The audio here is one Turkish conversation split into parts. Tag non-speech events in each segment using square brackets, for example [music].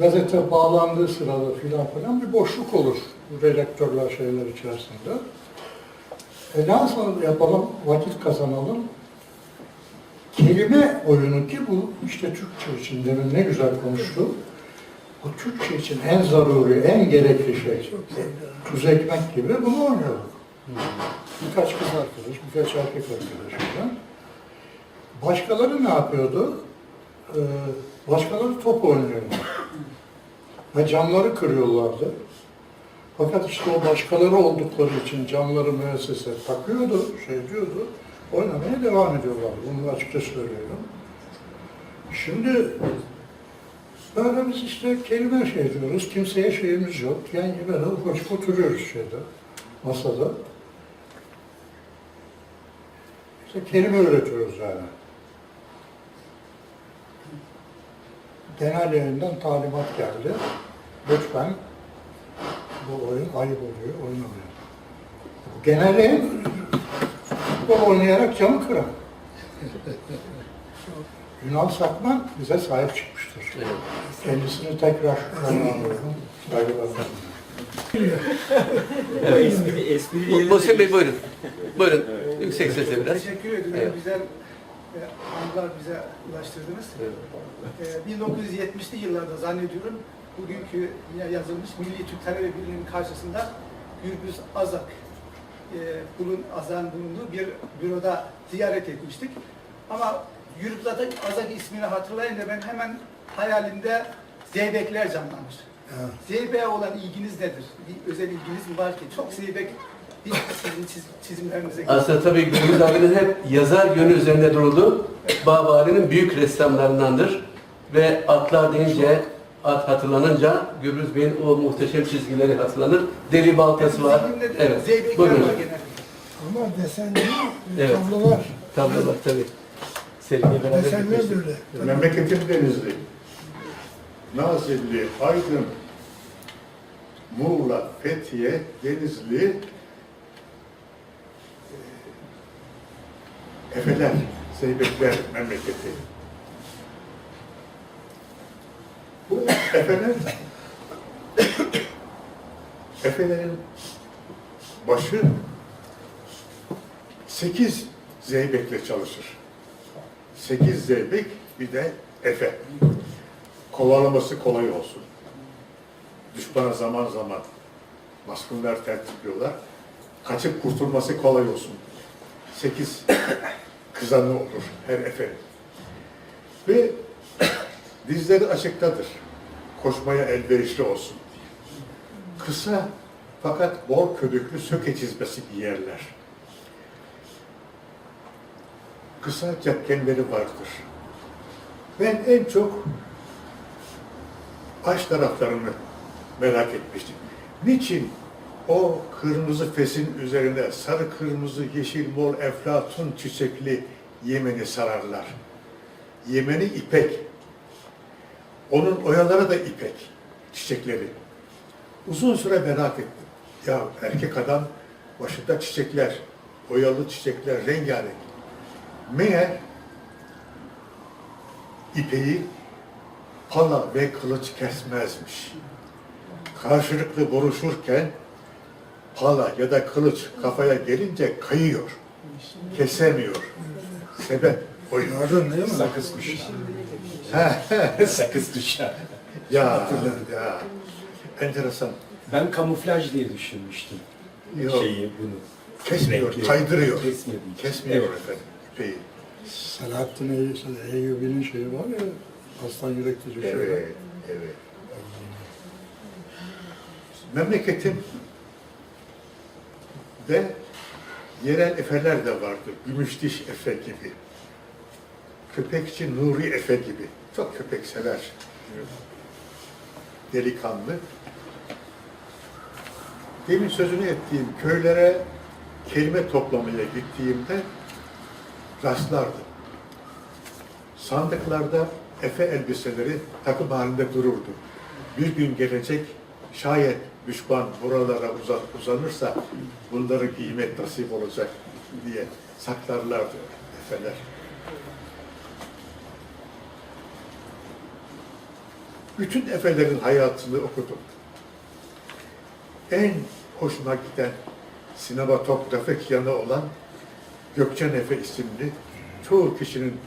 gazete bağlandığı sırada filan filan bir boşluk olur redaktörler şeyler içerisinde. E nasıl yapalım, vakit kazanalım? Kelime oyunu ki bu işte Türkçe için demin ne güzel konuştu. Bu Türkçe için en zaruri, en gerekli şey. Tuz ekmek gibi bunu oynuyorduk. Birkaç kız arkadaş, birkaç erkek arkadaşımla. Başkaları ne yapıyordu? Ee, başkaları top oynuyordu. Ve camları kırıyorlardı. Fakat işte o başkaları oldukları için camları müessese takıyordu, şey diyordu, oynamaya devam ediyorlar. Bunu açıkça söylüyorum. Şimdi böyle biz işte kelime şey diyoruz, kimseye şeyimiz yok. Yani böyle hoş oturuyoruz şeyde, masada. İşte kelime öğretiyoruz yani. Genel yayından talimat geldi. Lütfen bu oyun ayıp oluyor, oynamayın. Bu genel yayın futbol oynayarak camı kıran. Ünal Sakman bize sahip çıkmıştır. Kendisini tekrar anlıyorum. Saygılar. Espri, espri Muhsin Bey buyurun. Buyurun. Yüksek sesle biraz. Teşekkür ederim. Evet. Güzel e, anılar bize ulaştırdınız. E, 1970'li yıllarda zannediyorum bugünkü yazılmış Milli Türk Talebe Birliği'nin karşısında Gürbüz Azak e, bulun, Azak'ın bulunduğu bir büroda ziyaret etmiştik. Ama Gürbüz Azak, Azak ismini hatırlayınca ben hemen hayalimde Zeybekler canlanmış. Zeybek'e olan ilginiz nedir? Bir özel ilginiz mi var ki? Çok Zeybek bir sizin çiz- çizimlerinize Aslında tabii Gürbüz abinin hep yazar yönü üzerinde duruldu. Babali'nin büyük ressamlarındandır. Ve atlar deyince, at hatırlanınca Gürbüz Bey'in o muhteşem çizgileri hatırlanır. Deli baltası var. Evet. Zeybekler Buyurun. Ama desen değil, Evet. tablolar. Tablo var tabii. Selim'le beraber Desenler gitmiştik. Memleketim Denizli. Nazilli, Aydın, Muğla, Fethiye, Denizli, Efeler, Zeybekler memleketi. Bu Efeler, Efelerin başı sekiz zeybekle çalışır. Sekiz zeybek bir de efe. Kovalaması kolay olsun. Düşmana zaman zaman baskınlar tertipliyorlar. Kaçıp kurtulması kolay olsun. Sekiz kızanı olur her efe. Ve [coughs] dizleri açıktadır. Koşmaya elverişli olsun diye. Kısa fakat bol ködüklü söke çizmesi giyerler. Kısa cepkenleri vardır. Ben en çok baş taraflarını merak etmiştim. Niçin o kırmızı fesin üzerine sarı kırmızı yeşil mor eflatun çiçekli Yemeni sararlar? Yemeni ipek. Onun oyaları da ipek çiçekleri. Uzun süre merak ettim. Ya erkek adam başında çiçekler, oyalı çiçekler, rengarenk. Meğer ipeyi pala ve kılıç kesmezmiş. Karşılıklı vuruşurken pala ya da kılıç kafaya gelince kayıyor. Kesemiyor. Sebep oyun. Değil mi? sakız kuşu. [laughs] sakız kuşu. Ya, ya. Enteresan. Ben kamuflaj diye düşünmüştüm. Yok. Şeyi bunu. Kesmiyor, Renkli. kaydırıyor. Kesmedi. Kesmiyor Evet. efendim ipeyi. Selahattin Eyyubi- Eyyubi'nin şeyi var ya, aslan yürekli şey. Evet, evet. Memleketim de yerel efeler de vardı. Gümüşdiş Efe gibi. Köpekçi Nuri Efe gibi. Çok köpek sever. Delikanlı. Demin sözünü ettiğim köylere kelime toplamaya gittiğimde rastlardım. Sandıklarda efe elbiseleri takım halinde dururdu. Bir gün gelecek şayet düşman buralara uza- uzanırsa bunları giymek nasip olacak diye saklarlardı efeler. Bütün efelerin hayatını okudum. En hoşuma giden sinematografik yanı olan Gökçen Efe isimli çoğu kişinin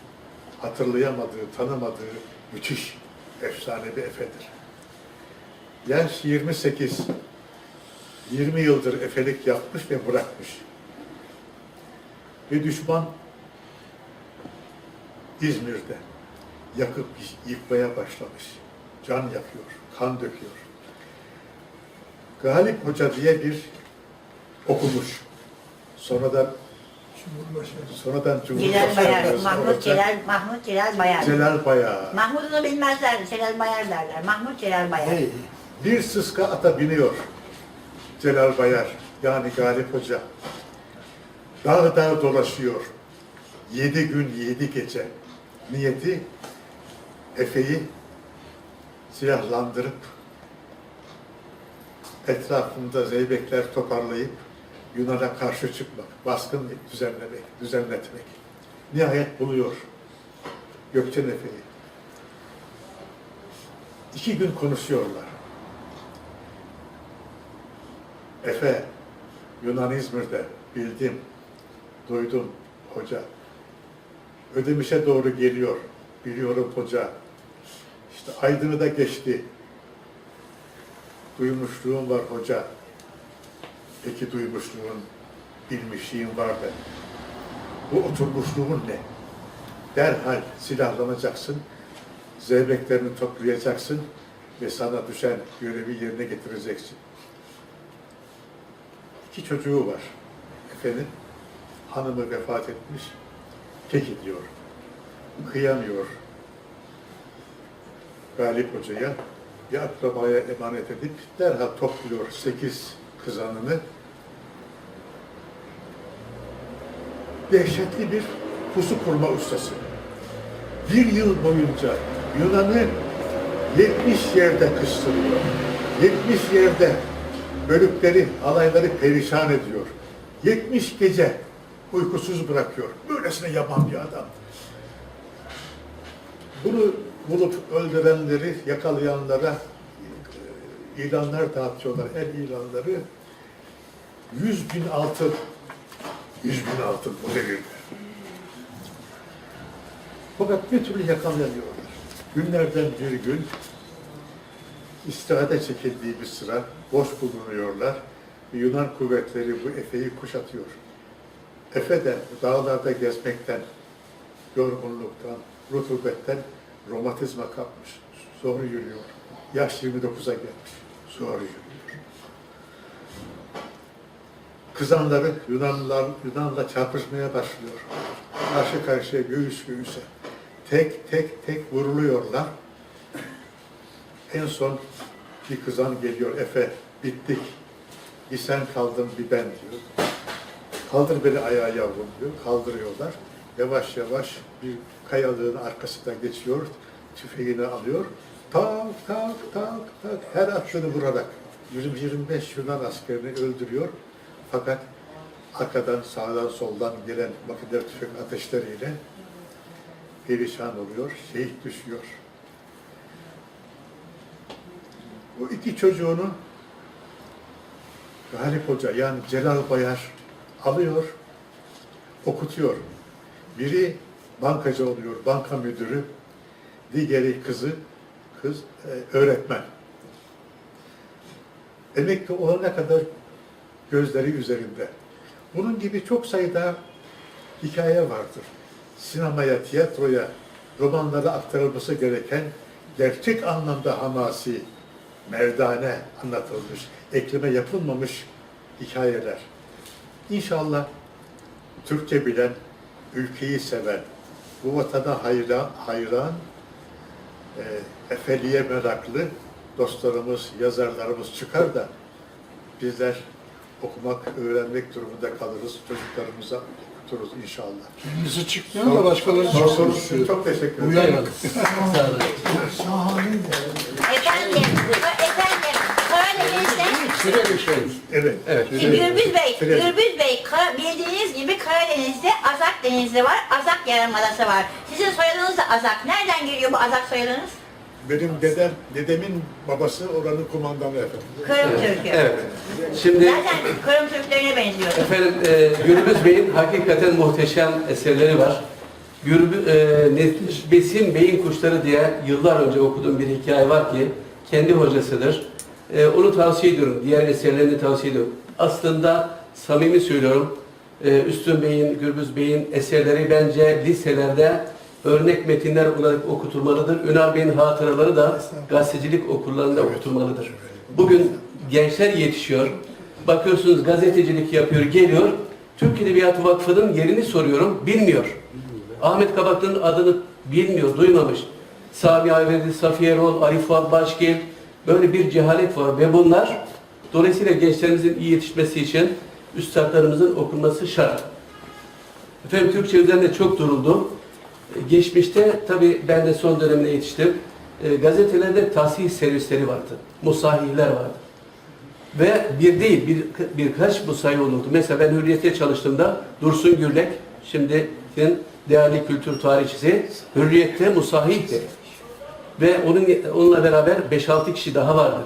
hatırlayamadığı, tanımadığı müthiş efsane bir efedir. Yaş 28, 20 yıldır efelik yapmış ve bırakmış. Bir düşman İzmir'de yakıp yıkmaya başlamış. Can yakıyor, kan döküyor. Galip Hoca diye bir okumuş. Sonradan Cumhurbaşkanı. sonradan Celal Bayar, Cumhurbaşkanı Mahmut. Celal, Mahmut Celal Bayar. Celal Bayar. Mahmut'unu bilmezler, Celal Bayar derler. Mahmut Celal Bayar. Hey, Bir sıska ata biniyor. Celal Bayar, yani Galip Hoca. Dağ dağ dolaşıyor. Yedi gün, yedi gece. Niyeti Efe'yi silahlandırıp etrafında zeybekler toparlayıp Yunan'a karşı çıkmak, baskın düzenlemek, düzenletmek. Nihayet buluyor Gökçen Efe'yi. İki gün konuşuyorlar. Efe, Yunan İzmir'de bildim, duydum hoca. Ödemiş'e doğru geliyor, biliyorum hoca. İşte Aydın'ı da geçti. Duymuşluğum var hoca. Peki duymuşluğun, bilmişliğin var da. Bu oturmuşluğun ne? Derhal silahlanacaksın, zeybeklerini toplayacaksın ve sana düşen görevi yerine getireceksin. İki çocuğu var. Efe'nin hanımı vefat etmiş. Peki diyor. Kıyamıyor. Galip Hoca'ya bir akrabaya emanet edip derhal topluyor sekiz kızanını. Dehşetli bir pusu kurma ustası. Bir yıl boyunca Yunan'ı 70 yerde kıstırıyor. 70 yerde bölükleri, alayları perişan ediyor. 70 gece uykusuz bırakıyor. Böylesine yaban bir adam. Bunu bulup öldürenleri, yakalayanlara e, ilanlar dağıtıyorlar, el ilanları. 100 bin altın, 100 bin altın bu devirde. Fakat bir türlü yakalayamıyorlar. Günlerden bir gün istirahate çekildiği bir sıra boş bulunuyorlar. Yunan kuvvetleri bu Efe'yi kuşatıyor. Efe de dağlarda gezmekten, yorgunluktan, rutubetten romatizma kapmış. Zor yürüyor. Yaş 29'a gelmiş. Zor yürüyor. Kızanları Yunanlılar, Yunanla çarpışmaya başlıyor. Karşı karşıya göğüs göğüse. Tek tek tek vuruluyorlar. En son bir kızan geliyor. Efe bittik. Bir sen kaldın bir ben diyor. Kaldır beni ayağa yavrum diyor. Kaldırıyorlar. Yavaş yavaş bir kayalığın arkasına geçiyor. Tüfeğini alıyor. Tak tak tak tak her attığını vurarak 20-25 Yunan askerini öldürüyor. Fakat arkadan sağdan soldan gelen makineler tüfek ateşleriyle perişan oluyor, şehit düşüyor. Bu iki çocuğunu Galip Hoca yani Celal Bayar alıyor, okutuyor. Biri bankacı oluyor, banka müdürü. Diğeri kızı, kız e, öğretmen. Emekli olana kadar gözleri üzerinde. Bunun gibi çok sayıda hikaye vardır. Sinemaya, tiyatroya, romanlara aktarılması gereken gerçek anlamda hamasi, merdane anlatılmış, ekleme yapılmamış hikayeler. İnşallah Türkçe bilen, ülkeyi seven, bu vatana hayran, hayran e, efeliye meraklı dostlarımız, yazarlarımız çıkar da bizler okumak, öğrenmek durumunda kalırız. Çocuklarımıza okuturuz inşallah. kendisi çıkmıyor da başkaları Sorunuz çıksın için çok teşekkür ederim. Uyarmadık. Şahaneydi. Efendim, efendim, Süre bir şey. Evet. Evet. Gürbüz Bey, Süre- Gürbüz Bey, Ka- bildiğiniz gibi Karadeniz'de Azak Denizi var, Azak Yarımadası var. Sizin soyadınız da Azak. Nereden geliyor bu Azak soyadınız? benim dedem, dedemin babası oranın kumandanı efendim. Kırım Türk'ü. Evet. Şimdi Zaten Kırım Türklerine benziyor. Efendim, e, Gürbüz Bey'in hakikaten muhteşem eserleri var. Gürbü, e, Ne- Besim Bey'in Kuşları diye yıllar önce okuduğum bir hikaye var ki, kendi hocasıdır. E, onu tavsiye ediyorum, diğer eserlerini tavsiye ediyorum. Aslında samimi söylüyorum, e, Üstün Bey'in, Gürbüz Bey'in eserleri bence liselerde örnek metinler olarak okutulmalıdır. Ünal Bey'in hatıraları da gazetecilik okullarında okutulmalıdır. Bugün gençler yetişiyor. Bakıyorsunuz gazetecilik yapıyor, geliyor. Türk Edebiyatı Vakfı'nın yerini soruyorum, bilmiyor. Ahmet Kabaklı'nın adını bilmiyor, duymamış. Sami Ayverdi, Safiye Erol, Arif Başgil, böyle bir cehalet var ve bunlar dolayısıyla gençlerimizin iyi yetişmesi için üstadlarımızın okunması şart. Efendim Türkçe üzerinde çok duruldu. E, Geçmişte tabii ben de son dönemine yetiştim. E, gazetelerde tahsil servisleri vardı. Musahihler vardı. Ve bir değil, bir, birkaç musahih olurdu. Mesela ben Hürriyet'te çalıştığımda Dursun Gürlek, şimdinin değerli kültür tarihçisi, Hürriyet'te musahihti. Ve onun, onunla beraber 5-6 kişi daha vardı.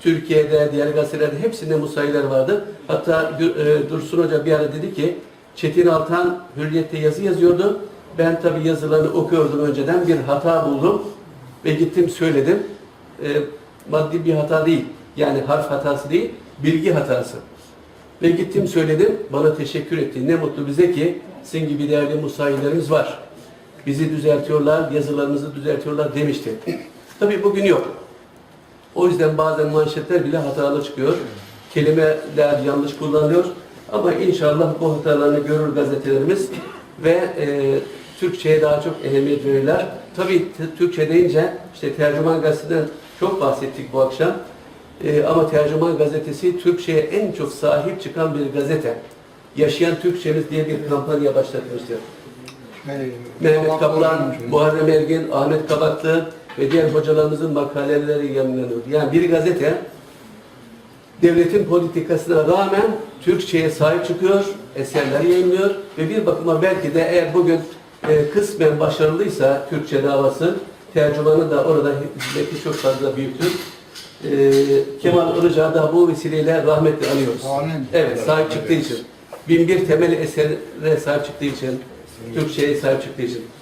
Türkiye'de, diğer gazetelerde hepsinde musahihler vardı. Hatta e, Dursun Hoca bir ara dedi ki, Çetin Altan Hürriyet'te yazı yazıyordu. Ben tabii yazılarını okuyordum önceden, bir hata buldum ve gittim söyledim. E, maddi bir hata değil, yani harf hatası değil, bilgi hatası. Ve gittim söyledim, bana teşekkür etti. Ne mutlu bize ki sizin gibi değerli musahillerimiz var. Bizi düzeltiyorlar, yazılarımızı düzeltiyorlar demişti. Tabii bugün yok. O yüzden bazen manşetler bile hatalı çıkıyor. Kelimeler yanlış kullanılıyor. Ama inşallah bu hatalarını görür gazetelerimiz ve e, Türkçe'ye daha çok ehemmiyet verirler. Tabii Türkçe deyince işte Tercüman Gazetesi'nden çok bahsettik bu akşam. E, ama Tercüman Gazetesi Türkçe'ye en çok sahip çıkan bir gazete. Yaşayan Türkçemiz diye bir kampanya başlatmıştır. Mehmet Kaplan. Muharrem Ergin, Ahmet Kabaklı ve diğer hocalarımızın makaleleri yayınlanıyor. Yani bir gazete devletin politikasına rağmen Türkçe'ye sahip çıkıyor, eserler yayınlıyor ve bir bakıma belki de eğer bugün e, kısmen başarılıysa Türkçe davası, tercümanı da orada hizmeti çok fazla büyüktür. E, Kemal Ilıcağı da bu vesileyle rahmetle anıyoruz. Amin. Evet, sahip çıktığı için. Bin bir temel esere sahip çıktığı için, Türkçe'ye sahip çıktığı.